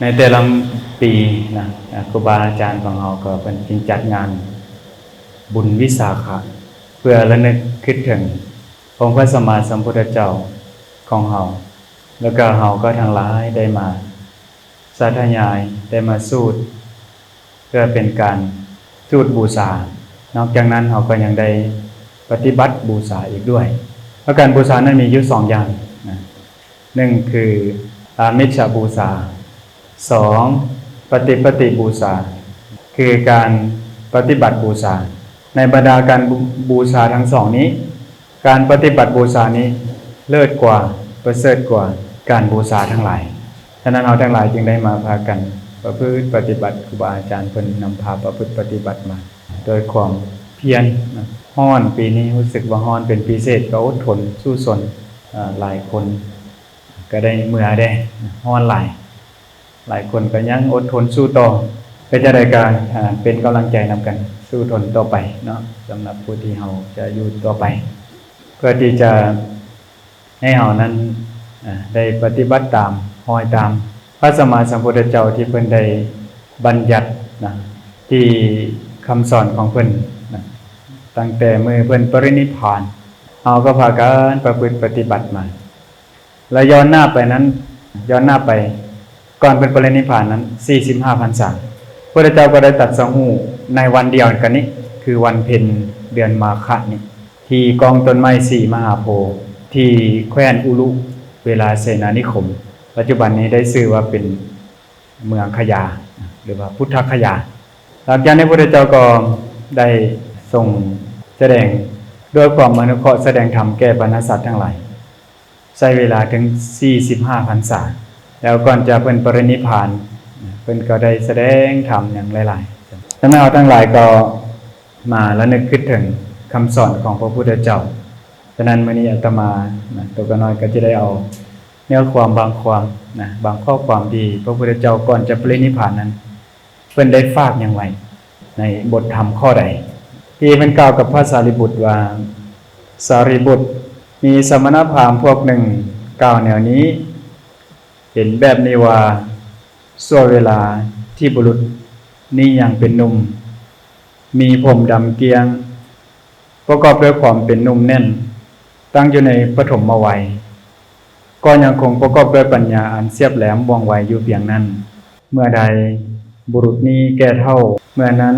ในแต่ละปีนะครูบาอาจารย์ของเราก็เป็นจึงจัดงานบุญวิสาขะเพื่อระลึกคิดถึงองค์พระสัมมาสัมพุทธเจ้าของเราแล้วก็เราก็ทั้งหลายได้มาสาธยายได้มาสูตรเพื่อเป็นการสูตรบูชานอกจากนั้นเราก็ยังได้ปฏิบัติบูชาอีกด้วยเพราะการบูชานั้นมีอยู่สองอย่างนะหนึ่งคืออามิชบูชา สองปฏิปฏิบูชาคือการปฏิบัติบูชาในบรรดาการบูชาทั้งสองนี้ การปฏิบัติบูชานี้เลิศกว่าประเสริฐกว่าการบูชาทั้งหลายฉะนั้นเราทั้งหลายจึงได้มาพากัน ประพฤติปฏิบัติครูบาอาจารย์เพิ่นนำพาประพฤติปฏิบัติมา โดยความเพียรนะฮ้อนปีนี้รู้สึกว่าฮ้อนเป็นพิเศษก็อดทนสู้สนหลายคน ก็ได้เมื่อได้ฮ้อนหลาย หลายคนก็ยังอดทนสู้ต่อก็จะได้การเป็นกำลังใจนำกัน สู้ทนต่อไปเนาะสำหรับผู้ที่เฮาจะอยู่ต่อไป เพื่อที่จะให้เฮานั้นได้ปฏิบัติตามห้อยตาม พระสมมาสัมพุทธเจ้าที่เพิ่นได้บัญญัตินะที่คำสอนของเพิ่นนะตั้งแต่เมื่อเพิ่นปรินิพพานเอาก็พากันประพฤติปฏิบัติมา แล้วย้อนหน้าไปนั้น ย้อนหน้าไป ก่อนเป็นปรินิพานนั้น 45พรรษาพระเจ้าก็ได้ตัดสรู้ในวันเดียวกันนี้ คือวันเพ็ญเดือนมาฆะนี้ที่กองต้นไม้สี่มหาโพธิ์ที่แคว้นอุลุเวลาเสนานิคม ปัจจุบันนี้ได้ชื่อว่าเป็นเมืองขยา หรือว่าพุทธคยาหลังจากนั้นพระเจ้าก็ได้ทรงแสดงด้วยความมนุเคราะห์แสดงธรรมแก่บรรดาสัตว์ทั้งหลายใช้เวลาถึง 45พรรษา แล้วก่อนจะเป็นปรินิพานเพิ่นก็ได้แสดงธรรมอย่างหลายๆฉะนั้นเราทั้งหลายก็มาแล้วนึกคิดถึงคำสอนของพระพุทธเจ้าฉะนั้นมื้อนี้อาตมาตัวก็น้อยก็จะได้เอาเนื้อความบางความนะบางข้อความดีพระพุทธเจ้าก่อนจะปรินิพพานนั้นเพิ่นได้ฝากอย่างไรในบทธรรมข้อใด ที่มันกล่าวกับพระสารีบุตรว่าสารีบุตร มีสมณพราหมณ์พวกหนึ่งกล่าวแนวนี้ เห็นแบบนี้ว่าส่วเวลาที่บุรุษนี่ยังเป็นหนุ่ม มีผมดำเกียง ประกอบด้วยความเป็นหนุ่มแน่น ตั้งอยู่ในปฐมวัย ก็ยังคงประกอบด้วยปัญญาอันเสียบแหลมว่องไวอยู่เพียงนั้น เมื่อใดบุรุษนี้แก่เท่า เมื่อนั้น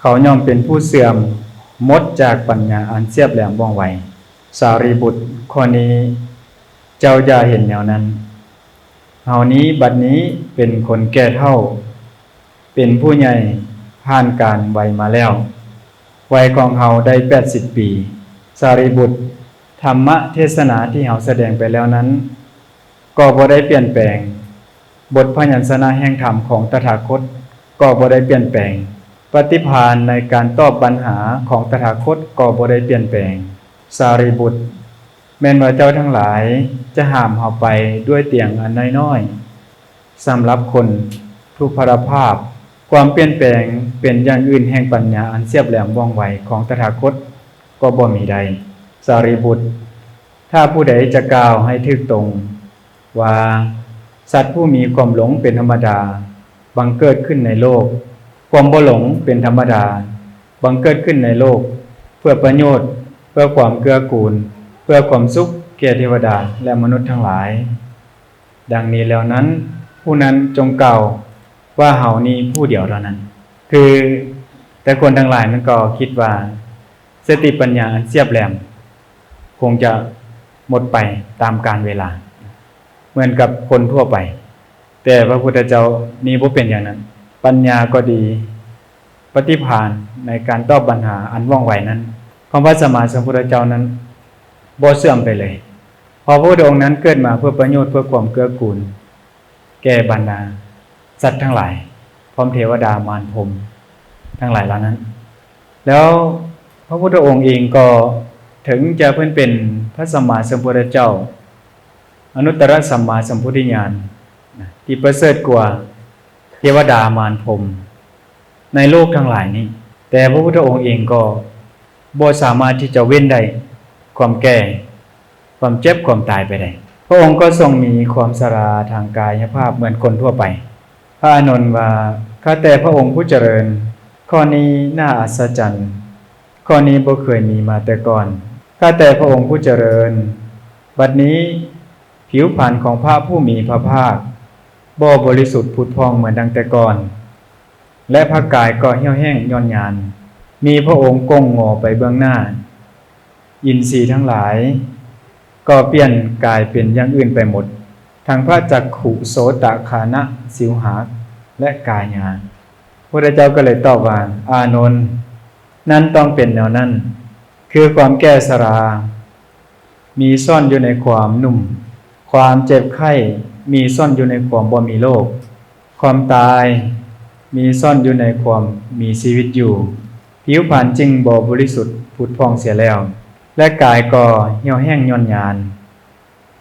เขาย่อมเป็นผู้เสื่อมหมดจากปัญญาอันเสียบแหลมว่องไว สารีบุตรข้อนี้ เจ้าอย่าเห็นแนวนั้น เฮานี้บัดนี้เป็นคนแก่เท่า เป็นผู้ใหญ่ผ่านการวัยมาแล้ว วัยของเฮาได้แปดสิบปี สารีบุตร ธรรมะเทศนาที่เฮาแสดงไปแล้วนั้น ก็บ่ได้เปลี่ยนแปลง บทพยัญชนะแห่งธรรมของตถาคต ก็บ่ได้เปลี่ยนแปลง ปฏิภาณในการตอบปัญหาของตถาคตก็บ่ได้เปลี่ยนแปลง สารีบุตร แม้นว่าเจ้าทั้งหลายจะห้ามเฮาไปด้วยเตียงอันน้อยๆสำหรับคนทุกพรภาพ ความเปลี่ยนแปลงเป็นอย่างอื่นแห่งปัญญาอันเสียบแหลมว่องไวของตถาคตก็บ่มีใด สารีบุตร ถ้าผู้ใดจะกล่าวให้ถึกตรง ว่าสัตว์ผู้มีความหลงเป็นธรรมดา บังเกิดขึ้นในโลก ความบ่หลงเป็นธรรมดา บังเกิดขึ้นในโลก เพื่อประโยชน์ เพื่อความเกื้อกูล เพื่อความสุขแก่เทวดาและมนุษย์ทั้งหลาย ดังนี้แล้วนั้น ผู้นั้นจงกล่าวว่าเฮานี้ผู้เดียวเท่านั้น คือแต่คนทั้งหลายนั้นก็คิดว่า สติปัญญาอันเสียบแหลม คงจะหมดไปตามกาลเวลา เหมือนกับคนทั่วไป แต่พระพุทธเจ้านี่บ่เป็นอย่างนั้น ปัญญาก็ดี ปฏิภาณในการตอบปัญหาอันว่องไวนั้นของพระสมมาสัมพุทธเจ้านั้น บ่เสื่อมไปเลย พอพระพุทธองค์นั้นเกิดมาเพื่อประโยชน์เพื่อความเกื้อกูล แก่บรรดาสัตว์ทั้งหลาย พร้อมเทวดามารพรมทั้งหลายเหล่านั้น แล้วพระพุทธองค์เองก็ถึงจะเพิ่อนเป็นพระสัมมาสัมพุทธเจ้า อนุตตรสัมมาสัมพุทธญาณที่ประเสริฐกว่าเทวดามารพรมในโลกทั้งหลายนี้ แต่พระพุทธองค์เองก็บ่สามารถที่จะเว้นได้ ความแก่ ความเจ็บความตายไปได้ พระองค์ก็ทรงมีความสราทางกายภาพเหมือนคนทั่วไป พระอานนท์ว่าข้าแต่พระองค์ผู้เจริญ ข้อนี้น่าอัศจรรย์ ข้อนี้บ่เคยมีมาแต่ก่อนข้าแต่พระองค์ผู้เจริญ บัดนี้ผิวพรรณของพระผู้มีพระภาคบ่บริสุทธิ์ผุดพองเหมือนดังแต่ก่อน และพระกายก็เหี่ยวแห้งย่อนยาน มีพระองค์ก้มงอไปเบื้องหน้า อินทรีย์ทั้งหลาย ก็เปลี่ยนกายเป็นอย่างอื่นไปหมด ทางพระจักขุโสตคานะสิวหาและกายญาณพระเจ้าก็เลยตอบว่า อานนท์นั่นต้องเป็นแนวนั้น คือความแก้สรา มีซ่อนอยู่ในความหนุ่ม ความเจ็บไข้มีซ่อนอยู่ในความบ่มีโรคความตายมีซ่อนอยู่ในความมีชีวิตอยู่ ผิวพรรณจึงบ่บริสุทธิ์ผุดพองเสียแล้ว และกายก็เหี่ยวแห้งย่อนยาน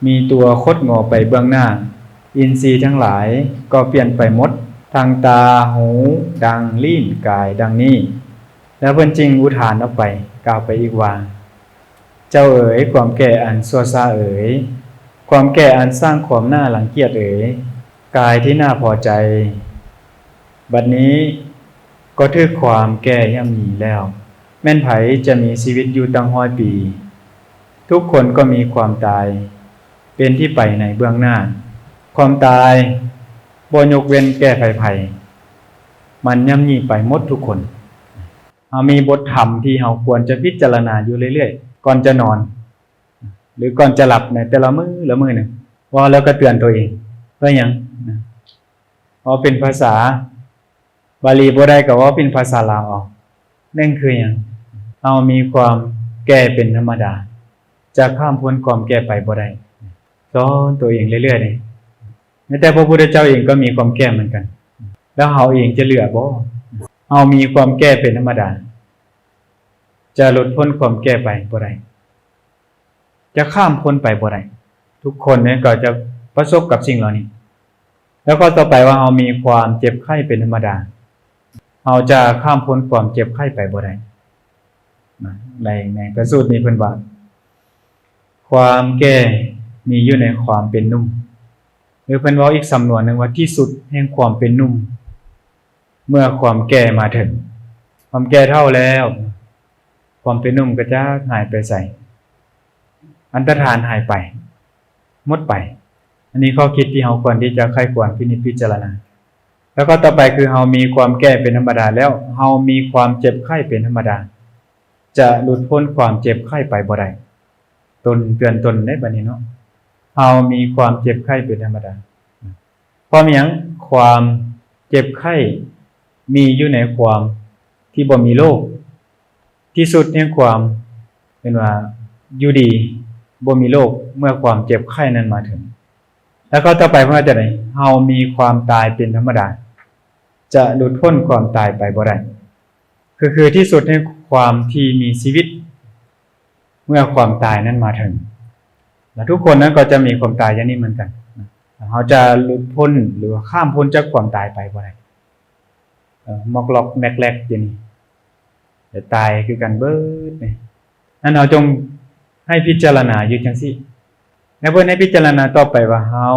มีตัวคดงอไปเบื้องหน้า อินทรีย์ทั้งหลายก็เปลี่ยนไปหมด ทางตาหู ดังลิ้นกายดังนี้ แล้วเพิ่นจริงอุทานออกไปกล่าวไปอีกว่า เจ้าเอ๋ยความแก่อันซัวซาเอ๋ยความแก่อันสร้างความหน่าหลังเกียจเอ๋ยกายที่น่าพอใจ บัดนี้ก็ถือความแก่ย่ำหนีแล้ว แม่นไผจะมีชีวิตอยู่ตั้งห้อยปี ทุกคนก็มีความตาย เป็นที่ไปในเบื้องหน้า ความตายบยกเว้นแก้ไผไผมันย่ำหนีไปหมดทุกคนเอามีบทธรรมที่เราควรจะพิจารณาอยู่เรื่อยๆ ก่อนจะนอน หรือก่อนจะหลับในแต่ละมือละมือหนึ่งว่าแล้วก็เตือนตัวเองเพื่อยังเพราะเป็นภาษาบาลีบ่ได้ก็ว่าเป็นภาษาลาวออกนั่นคือหยัง เอามีความแก่เป็นธรรมดา จะข้ามพ้นความแก่ไปบ่ได้สอนตัวเองเรื่อยๆนี่แม้แต่พระพุทธเจ้าเองก็มีความแก่เหมือนกัน แล้วเฮาเองจะเหลือบ่เฮามีความแก่เป็นธรรมดา จะหลุดพ้นความแก่ไปบ่ได้จะข้ามพ้นไปบ่ได้ทุกคนเนี่ยก็จะประสบกับสิ่งเหล่านี้ แล้วก็ต่อไปว่าเฮามีความเจ็บไข้เป็นธรรมดาเราจะข้ามพ้นความเจ็บไข้ไปบ่ได้ ในในกระสูตรนี้เพิ่นว่าความแก่มีอยู่ในความเป็นนุ่มหรือเพิ่นเว้าอีกสำนวนหนึ่งว่าที่สุดแห่งความเป็นนุ่ม เมื่อความแก่มาถึง ความแก่เท่าแล้ว ความเป็นนุ่มก็จะหายไปใส่ อันตรธานหายไปหมดไป อันนี้ข้อคิดที่เราควรที่จะใคร่ควรพินิจพิจารณา แล้วก็ต่อไปคือเฮามีความแก่เป็นธรรมดาแล้วเฮามีความเจ็บไข้เป็นธรรมดา จะหลุดพ้นความเจ็บไข้ไปบ่ได้ตนเตือนตนได้บัดนี้เนาะเฮามีความเจ็บไข้เป็นธรรมดาเพรามีหยังความเจ็บไข้มีอยู่ในความที่บ่มีโรคที่สุดแห่งความเป็นว่าอยู่ดีบ่มีโรคเมื่อความเจ็บไข้นั้นมาถึง แล้วก็ต่อไปเพื่อจะไหนเฮามีความตายเป็นธรรมดา จะหลุดพ้นความตายไปบ่ได้คือคือที่สุดใน ความที่มีชีวิต เมื่อความตายนั้นมาถึงและทุกคนนั้นก็จะมีความตายอย่างนี้เหมือนกันเขาจะหลุดพ้นหรือข้ามพ้นจากความตายไปบ่ได้เอ่อมอกลอกแมกแลกอย่างนี้จะตายคือกันเบิดนี่นั่นเราจงให้พิจารณาอยู่จังซี่แล้วเพื่อนให้พิจารณาต่อไปว่าเฮา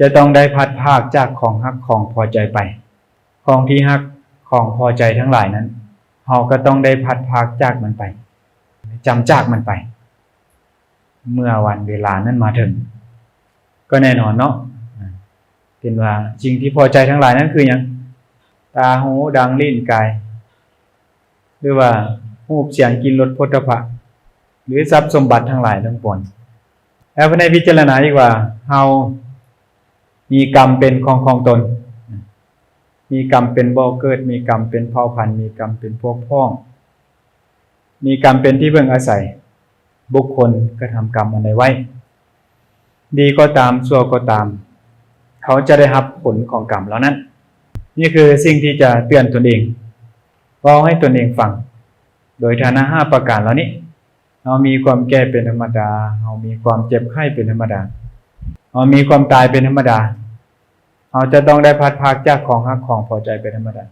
จะต้องได้พัดภาคจากของฮักของพอใจไป ของที่ฮักของพอใจทั้งหลายนั้น เฮาก็ต้องได้พัดภาคจากมันไปจำจากมันไป เมื่อวันเวลานั้นมาถึง ก็แน่นอนเนาะเป็นว่าสิ่งที่พอใจทั้งหลายนั้นคือหยังตาหูดังลิ้นกาย หรือว่าหูเสียงกินรสพุทธะหรือทรัพย์สมบัติทั้งหลายทั้งปวงแล้วในพิจารณาอีกว่าเฮามีกรรมเป็นของของตน มีกรรมเป็นบ่อเกิด มีกรรมเป็นเผ่าพันธุ์มีกรรมเป็นพวกพ้อง มีกรรมเป็นที่เบิ่งอาศัย บุคคลก็ทำกรรมอันใดไว้ ดีก็ตามชั่วก็ตาม เขาจะได้รับผลของกรรมเหล่านั้น นี่คือสิ่งที่จะเตือนตนเองเล่าให้ตนเองฟังโดยฐานะห้าประการเหล่านี้เรามีความแก่เป็นธรรมดาเรามีความเจ็บไข้เป็นธรรมดาเรามีความตายเป็นธรรมดา เราจะต้องได้พัดพากจากของฮักของพอใจเป็นธรรมดา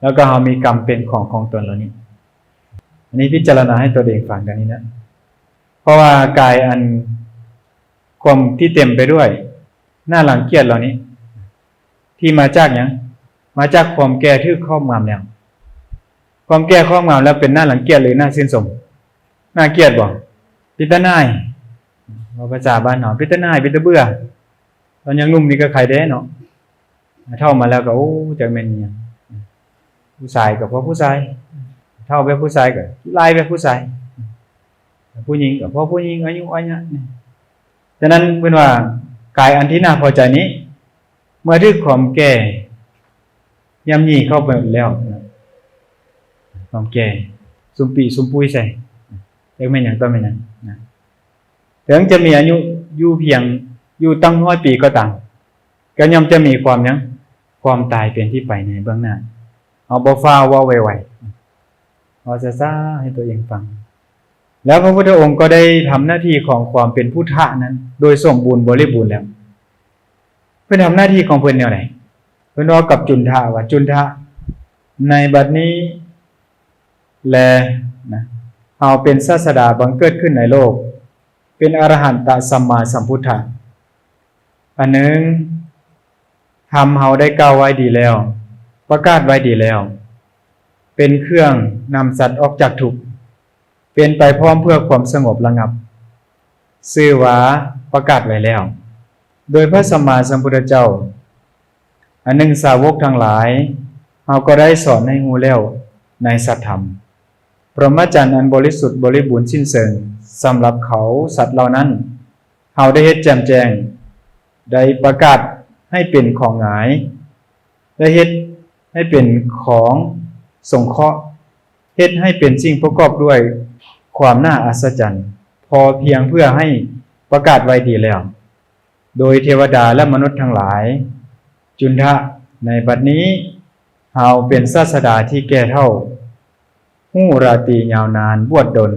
แล้วก็เรามีกรรมเป็นของของตนเหล่านี้ อันนี้พิจารณาให้ตัวเองฟังกันนี้นะ เพราะว่ากายอันความที่เต็มไปด้วย หน้าหลังเกียจเหล่านี้ ที่มาจากหยังมาจากความแก่ที่ครอบงำแล้วความแก่ครอบงำแล้วเป็นหน้าหลังเกียจหรือหน้าสิ้นสม หน่าเกียดบ่พิตาหนายเราภาษาบ้านเนาะพิตาหนายพิตาเบื่อ ตอนยังนุ่มนี่ก็ใครได้เนาะเท่ามาแล้วก็โอ้จักแม่นยังผู้ชายก็เพราะผู้ชายเท่าแบบผู้ชายก็ลายแบบผู้ชายผู้หญิงก็เพราะผู้หญิงอายุอันเนี้ยฉะนั้นเป็นว่ากายอันที่น่าพอใจนี้ เมื่อที่ความแก่ย่ำยีเข้าไปแล้วความแก่ซุมปีซุมปุยใส่เรียกไม่นยังก็ไม่นยังนะถึงจะมีอายุอยู่เพียง อยู่ตั้งร้อยปีก็ตามก็ย่อมจะมีความยังความตายเป็นที่ไปในเบื้องหน้าเอาบ่ฟ้าว่าไวๆเอาซ่าให้ตัวเองฟัง แล้วพระพุทธองค์ก็ได้ทำหน้าที่ของความเป็นพุทธะนั้น โดยสมบูรณ์บริบูรณ์แล้ว เพื่อทำหน้าที่ของเพื่อนแนวไหนเพื่อนว่ากับจุนทะว่าจุนทะในบัดนี้แลนะเอาเป็นศาสดาบังเกิดขึ้นในโลก เป็นอรหันตสัมมาสัมพุทธะ อันหนึ่งทำเฮาได้ก้าวไว้ดีแล้ว ประกาศไว้ดีแล้ว เป็นเครื่องนำสัตว์ออกจากทุกข์เป็นไปพร้อมเพื่อความสงบระงับ ซื่อวาประกาศไว้แล้ว โดยพระสัมมาสัมพุทธเจ้า อันหนึ่งสาวกทั้งหลายเราก็ได้สอนให้ฮู้แล้วในสัตธรรมพรหมจรรย์อันบริสุทธิ์บริบูรณ์สิ้นเชิงสำหรับเขาสัตว์เหล่านั้นเฮาได้เฮ็ดแจ่มแจ้ง ได้ประกาศให้เป็นของหงายได้เฮ็ดให้เป็นของสงเคราะห์เฮ็ดให้เป็นสิ่งประกอบด้วยความน่าอัศจรรย์ พอเพียงเพื่อให้ประกาศไว้ดีแล้ว โดยเทวดาและมนุษย์ทั้งหลาย จุนทะในบัดนี้เฮาเป็นศาสดาที่แก่เท่าหู้ราตียาวนานบวดดล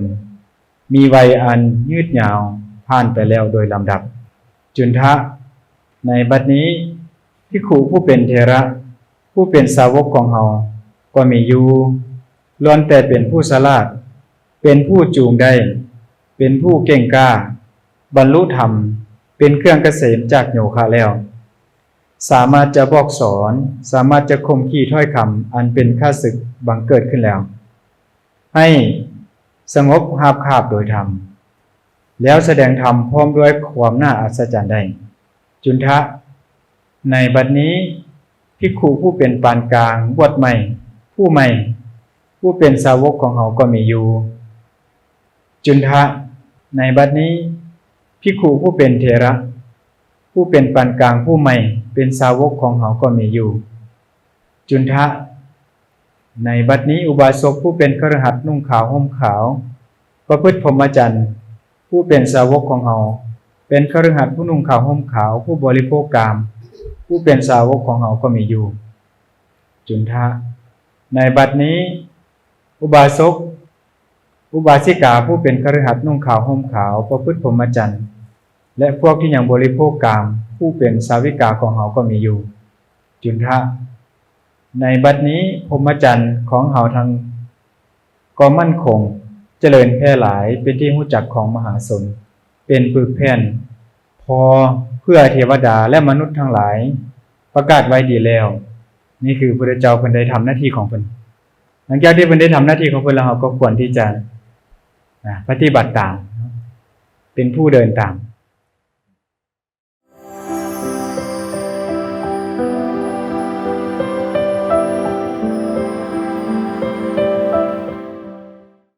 มีวัยอันยืดยาวผ่านไปแล้วโดยลำดับ จุนทะ ในบัดนี้พิขูผู้เป็นเทระ ผู้เป็นสาวกของเฮาก็มีอยู่ล้วนแต่เป็นผู้สลาด เป็นผู้จูงได้ เป็นผู้เก่งกล้า บรรลุธรรม เป็นเครื่องเกษมจากโยคะแล้ว สามารถจะบอกสอน สามารถจะคมขีถ้อยคำอันเป็นค่าศึกบังเกิดขึ้นแล้ว ให้สงบหาบคาบโดยธรรม แล้วแสดงธรรมพร้อมด้วยความน่าอัศจรรย์ได้ จุนทะ ในบัดนี้พิกขุผู้เป็นปานกลางบวชใหม่ ผู้ใหม่ ผู้เป็นสาวกของเขาก็มีอยู่ จุนทะ ในบัดนี้พิกขุผู้เป็นเทระ ผู้เป็นปานกลางผู้ใหม่ เป็นสาวกของเขาก็มีอยู่ จุนทะ ในบัดนี้อุบาสกผู้เป็นครหัสนุ่งขาวห่มขาว ประพฤติพรหมจรรย์ ผู้เป็นสาวกของเขา เป็นครหัสถ์ผู้นุ่งขาวห่มขาว ผู้บริโภคกาม ผู้เป็นสาวกของเขาก็มีอยู่ จุนทะ ในบัดนี้ อุบาสกอุบาสิกาผู้เป็นครหัสถ์นุ่งขาวห่มขาว ประพฤติพรหมจรรย์และพวกที่ยังบริโภคกาม ผู้เป็นสาวิกาของเขาก็มีอยู่ จุนทะ ในบัดนี้พรหมจรรย์ของเขาทั้งก็มั่นคง เจริญแพร่หลายเป็นที่รู้จักของมหาชน เป็นปึกแผ่น พอเพื่อเทวดาและมนุษย์ทั้งหลาย ประกาศไว้ดีแล้ว นี่คือพระเจ้าเพิ่นได้ทำหน้าที่ของเพิ่นหลังจากที่เพิ่นได้ทำหน้าที่ของเพิ่นแล้วเราก็ควรที่จะปฏิบัติตาม เป็นผู้เดินตาม